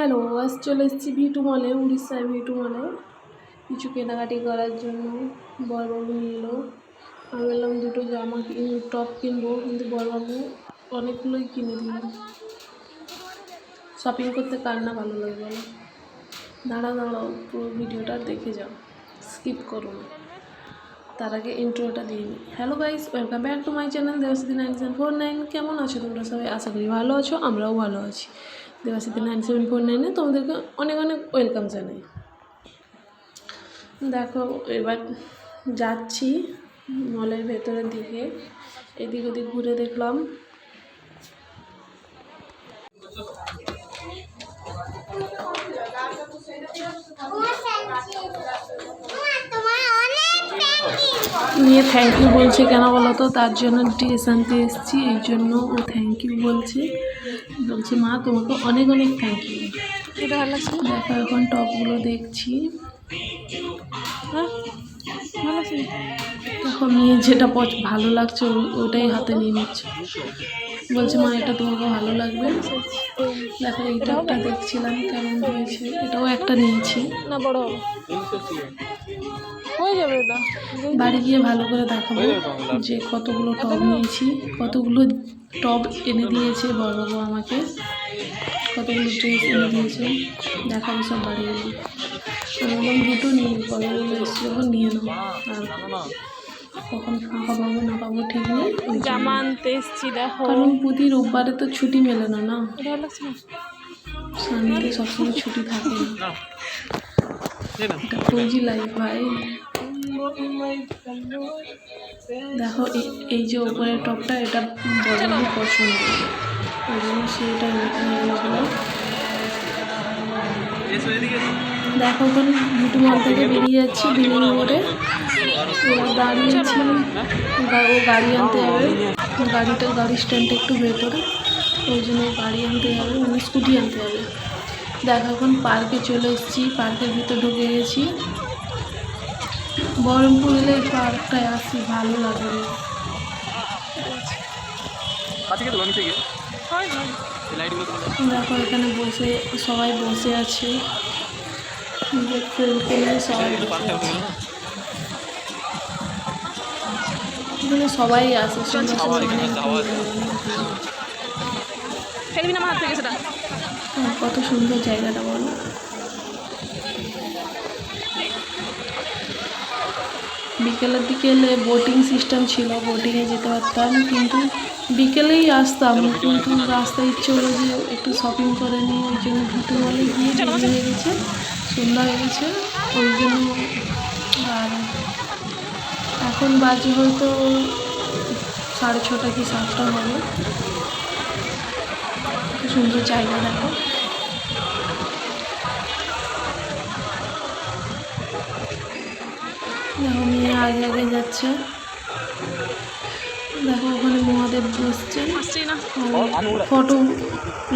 Hello, আজ চলে এসেছি ভিটু মলে উড়িষ্যার ভিটু মলে। কিছু কেনাকাটি করার জন্য বড়বাবু নিয়ে এলো। আমি বললাম, দুটো জামা টপ কিনবো, কিন্তু বড়বাবু অনেকগুলোই কিনে দিল শপিং করতে কার না ভালো লাগে বলো দাঁড়াও দাঁড়াও, পুরো ভিডিওটা দেখে যাও। স্কিপ করো না। তার আগে ইন্ট্রোটা দিয়ে নিই hello guys welcome back to my channel Debasati nine seven four nine কেমন আছো তোমরা সবাই? আশা করি ভালো আছো, আমরাও ভালো আছি। দেবাসিদি নাইন সেভেন ফোর নাইনে তোমাদেরকে অনেক অনেক ওয়েলকাম জানাই। দেখো, এবার যাচ্ছি মলের ভেতরের দিকে। এদিক ওদিক ঘুরে দেখলাম। নিয়ে থ্যাংক ইউ বলছে কেন বলো তো? তার জন্য ড্রেস আনতে এসেছি, এই জন্য ও থ্যাংক ইউ বলছে। বলছে মা তোমাকে অনেক অনেক থ্যাংক ইউ এটা ভালো লাগছে? দেখো এখন টপগুলো দেখছি। হ্যাঁ ভালো লাগছে। দেখো মেয়ে যেটা পছ- ভালো লাগছে ওটাই হাতে নিয়ে নিচ্ছে। বলছে মা এটা তোমাকে ভালো লাগবে। দেখো এই টপটা দেখছিলাম কেমন হয়েছে এটাও একটা নিয়েছি। না বড়। হয়ে যাবে এটা। বাড়ি গিয়ে ভালো করে দেখাবো যে কতগুলো টব নিয়েছি কতগুলো টব এনে দিয়েছে বড়বাবু আমাকে। কতগুলো ড্রেস এনে দিয়েছে দেখাবো সব বাড়ি গেলে আমি বললাম দুটো নিয়ে বড়বাবু এসেছে যখন নিয়ে নেব আর কখন ফাঁকা পাবো না পাবো ঠিক নেই। জামা আনতে এসছি দেখো। কারণ প্রতি রোববারে তো ছুটি মেলে না না? সানডেতে সবসময় ছুটি থাকে না। এটা ফৌজি লাইফ ভাই। দেখো এই- এই যে ওপরের টপটা এটা বড় পছন্দ। ওই জন্য সেটা দেখো এখন ভিটু মল থেকে বেরিয়ে যাচ্ছি বিল্ডিং মোড়ে। দাঁড়িয়েছি ও গাড়ি আনতে যাবে। গাড়িটা গাড়ি স্ট্যান্ডটা একটু ভেতরে। ওই জন্য গাড়ি আনতে যাবে মানে স্কুটি আনতে যাবে। দেখো এখন পার্কে চলে এসেছি। পার্কের ভিতর ঢুকে গেছি। বহরমপুর এলে পার্কটায় আসি ভালো লাগে কাছে তো নিচে গিয়ে। লাইটগুলো তো দেখো এখানে বসে সবাই বসে আছে। সবাই আসে কত সুন্দর জায়গাটা বলো বিকেলের দিকে এলে বোটিং সিস্টেম ছিল। বোটিংয়ে যেতে পারতাম কিন্তু বিকেলেই আসতাম কিন্তু রাস্তায় ইচ্ছে হলো যে একটু শপিং করে নিই ওই জন্য ভিটু মলে গিয়ে গেছে সন্ধ্যা হয়ে গেছে ওই জন্য আর এখন বাজে হয়তো সাড়ে ছটা কি সাতটা হবে। সুন্দর জায়গা দেখো। মেয়ে আগে আগে যাচ্ছে। দেখো ওখানে মহাদেব বসছেন না? ফটো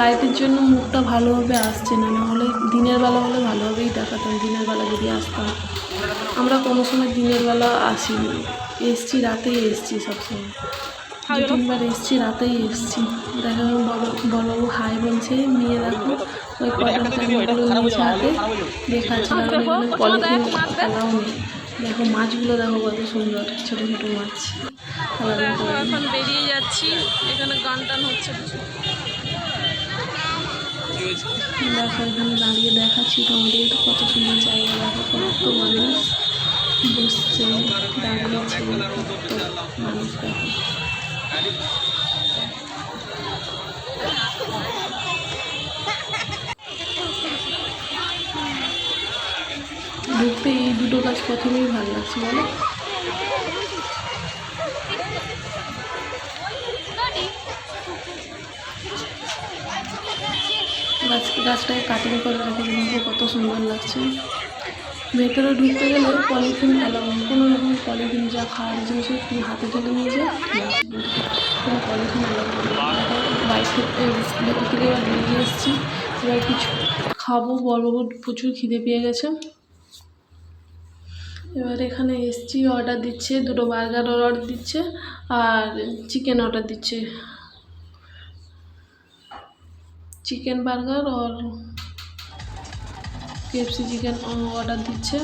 লাইটের জন্য মুখটা ভালোভাবে আসছে না নাহলে দিনের বেলা হলে ভালোভাবেই দেখাতাম দিনের বেলা যদি আসতাম। আমরা কোনো সময় দিনের বেলা আসিনি। এসছি রাতেই এসছি সবসময়। দু তিনবার এসছি রাতেই এসছি। দেখা গেল বড় বড়বাবু হাই বলছে নিয়ে দেখো। ওই নিয়েছে হাতে। দেখাচ্ছে পলিথিন খেলাও নেই। দেখো মাছগুলো দেখো কত সুন্দর ছোটো ছোটো মাছ। এখন বেরিয়ে যাচ্ছি। এখানে গান টান হচ্ছে। দেখো, এখানে দাঁড়িয়ে দেখাচ্ছি তোমাদের কত সুন্দর জায়গা। দেখো, কত মানুষ বসছে দাঁড়িয়েছে মানুষ দেখো। ঢুকতে এই দুটো গাছ প্রথমেই ভালো লাগছে, বলো। গাছ গাছটাকে কাটিং করে রেখে দেখো কত সুন্দর লাগছে। ভেতরে ঢুকতে গেলে পলিথিন অ্যালাউ কোনো রকম পলিথিন যা খাওয়ার জিনিস তুমি হাতে তুলে নিয়ে যাও পলিথিন অ্যালাউ বাইক থেকে এবার এসেছি। এবার কিছু খাব, বড় বড় প্রচুর খিদে পেয়ে গেছে। এবার এখানে এসছি অর্ডার দিচ্ছে, দুটো বার্গার অর্ডার দিচ্ছে, আর চিকেন অর্ডার দিচ্ছে। চিকেন বার্গার और কেএফসি চিকেন অর্ডার দিচ্ছে।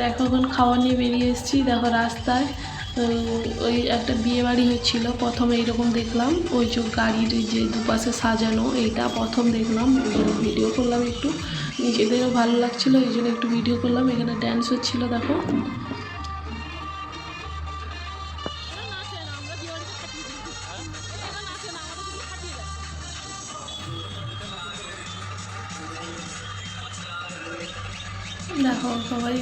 দেখো এখন খাওয়া নিয়ে বেরিয়ে এসেছি। দেখো রাস্তায় ওই একটা বিয়ে বাড়ি হচ্ছিল। প্রথমে এইরকম দেখলাম। ওই যে গাড়ির যে দুপাশে সাজানো, এইটা প্রথম দেখলাম। ভিডিও করলাম একটু। নিজেদেরও ভালো লাগছিল, এই জন্য একটু ভিডিও করলাম। এখানে ড্যান্স হচ্ছিল, দেখো। সবাই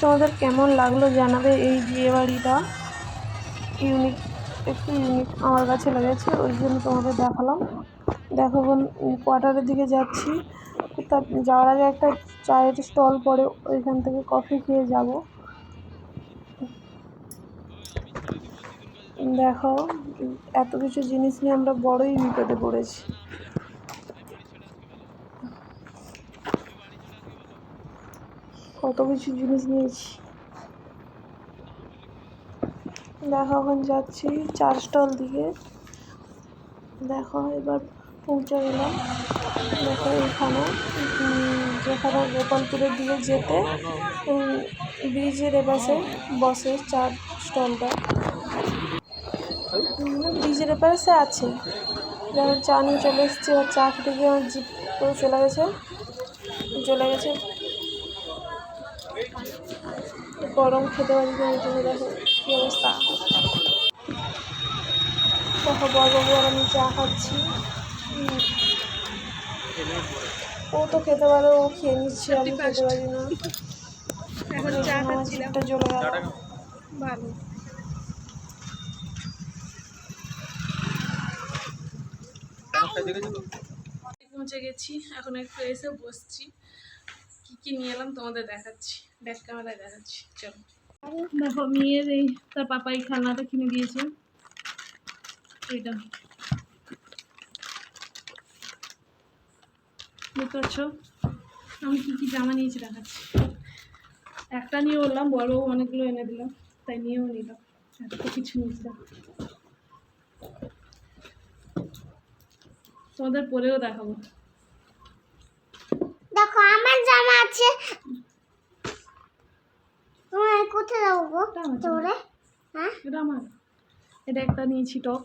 তোমাদের কেমন লাগল জানাবে এই বিয়ে বাড়িটা ইউনিক একটু ইউনিক আমার কাছে লেগেছে, ওই জন্য তোমাদের দেখালাম। দেখো কোয়ার্টারের দিকে যাচ্ছি। তার যাওয়ার আগে একটা চায়ের স্টল পড়ে ওইখান থেকে কফি খেয়ে যাব। দেখো, এত কিছু জিনিস নিয়ে আমরা বড়ই বিপদে পড়েছি। কত কিছু জিনিস নিয়েছি। দেখো এখন যাচ্ছি চার স্টল দিকে। দেখো এবার পৌঁছে গেলাম। দেখো এখানে যেখানে গোপালপুরের দিকে যেতে ব্রিজের এপাশে বসে চার স্টলটা। ব্রিজের এপাশে আছে। যেমন চা নিয়ে চলে এসেছি, এবার চা খেতে গিয়ে আমার জিপ চলে গেছে। চলে গেছে। গরম খেতে পারি না এই জন্য দেখো কী অবস্থা। দেখো বড়বাবু আর আমি চা খাচ্ছি। ও তো খেতে পারে ও খেয়ে নিচ্ছে আমি খেতে পারি না। এখন চা খাচ্ছিলাম। গেল। ভালো। পৌঁছে গেছি এখন একটু এসে বসছি। কি নিয়ে এলাম? তোমাদের দেখাচ্ছি। ব্যাক ক্যামেরায় দেখাচ্ছি। চলো। দেখো, মেয়ের এই তার পাপা এই খেলনাটা কিনে দিয়েছে। এইটা। বুঝতে পারছ? আমি কী কী জামা নিয়েছি দেখাচ্ছি। একটা নিয়ে বললাম, বড় অনেকগুলো এনে দিলাম তাই নিয়েও নিলাম। এত কিছু নিয়েছিলাম তোমাদের পরেও দেখাবো দেখো আমার জামা আছে তোমার কোথায় এটা তোরে হ্যাঁ? এটা আমার। এটা একটা নিয়েছি টপ।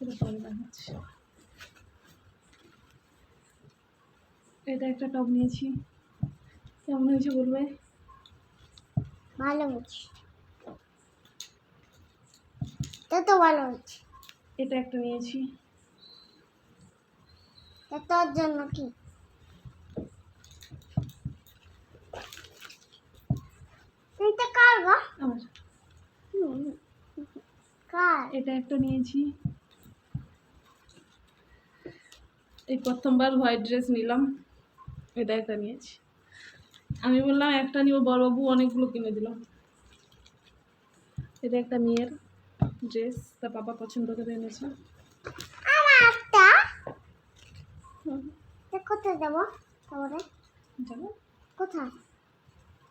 এটা এটা একটা টপ নিয়েছি। কেমন হয়েছে বলবে? ভালো হচ্ছে। তা তো ভালো হচ্ছে। এটা একটা নিয়েছি। তোর জন্য কি? এটা কার গো? আমার। কার? এটা একটা নিয়েছি। এই প্রথমবার হোয়াইট ড্রেস নিলাম। এটা একটা নিয়েছি। আমি বললাম একটা নিয়ে বড়বাবু অনেকগুলো কিনে দিলাম এটা একটা মেয়ের ড্রেস তার বাবা পছন্দ করে এনেছে। কোথায় যাব? তারপরে? যাব। কোথায় মেলা দেখতে মেলা দেখতে।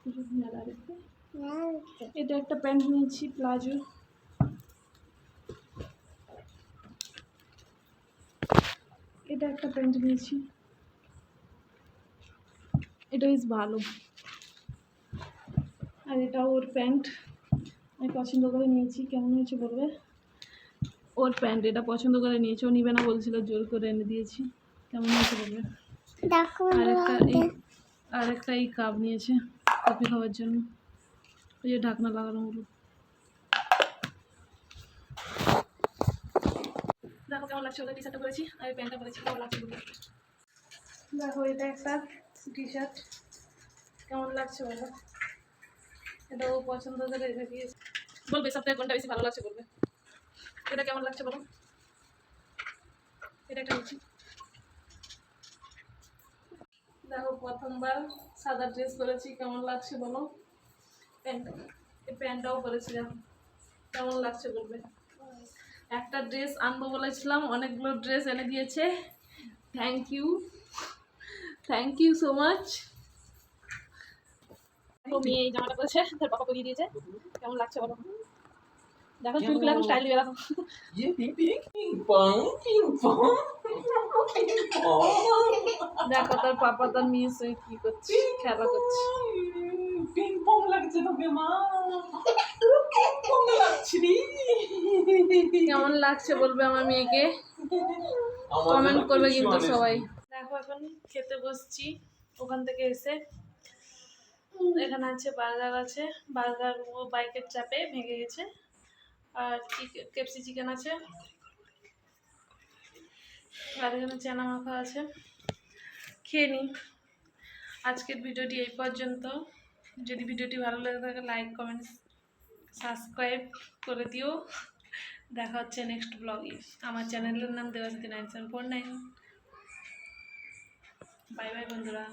এটা একটা প্যান্ট নিয়েছি প্লাজো। এটা একটা প্যান্ট নিয়েছি। এটা বেশ ভালো। আর এটা ওর প্যান্ট। আমি পছন্দ করে নিয়েছি। কেমন হয়েছে বলবে? ওর প্যান্ট এটা পছন্দ করে নিয়েছে। ও নিবে না বলছিল জোর করে এনে দিয়েছি। কেমন হয়েছে বলবে? আর একটা এই আর একটা এই কাপ নিয়েছে। কফি খাওয়ার জন্য। ওই যে ঢাকনা লাগানো হলো। দেখো কেমন লাগছে ওদের টি শার্টটা পরেছি আর প্যান্টটা পরেছি কেমন লাগছে বলো। দেখো এটা একটা টি শার্ট কেমন লাগছে বলো। এটা ও পছন্দ করে রেখে দিয়েছে। বলবে থেকে কোনটা বেশি ভালো লাগছে বলবে। এটা কেমন লাগছে বলো। এটা একটা দেখো, প্রথমবার সাদা ড্রেস পরেছি, কেমন লাগছে বলো? প্যান্ট প্যান্টটাও পরেছিলাম। কেমন লাগছে বলবে? একটা ড্রেস আনব বলেছিলাম, অনেকগুলো ড্রেস এনে দিয়েছে। Thank you thank you so much মেয়ে এই জামাটা পরেছে, তার বাবা পরিয়ে দিয়েছে। কেমন লাগছে বলো? দেখো চুলগুলো এখন স্টাইল দিয়ে দেখো। ইয়ে ping ping ping pong ping pong দেখো তোর পাপা তার মেয়ে সঙ্গে কি করছে খেলা করছে। পিং পং লাগছে তোকে মা। কেমন লাগছে বলবে আমার মেয়েকে? কমেন্ট করবে কিন্তু সবাই। দেখো এখন খেতে বসছি ওখান থেকে এসে এখানে আছে বার্গার আছে। বার্গার ও বাইকের চাপে ভেঙে গেছে। আর কেপসি চিকেন আছে? আর এখানে চানা মাখা আছে। খেয়ে নিই। আজকের ভিডিওটি এই পর্যন্ত। যদি ভিডিওটি ভালো লেগে থাকে লাইক কমেন্ট সাবস্ক্রাইব করে দিও। দেখা হচ্ছে নেক্সট ব্লগে আমার চ্যানেলের নাম Debasati nine seven four nine. Bye bye বন্ধুরা।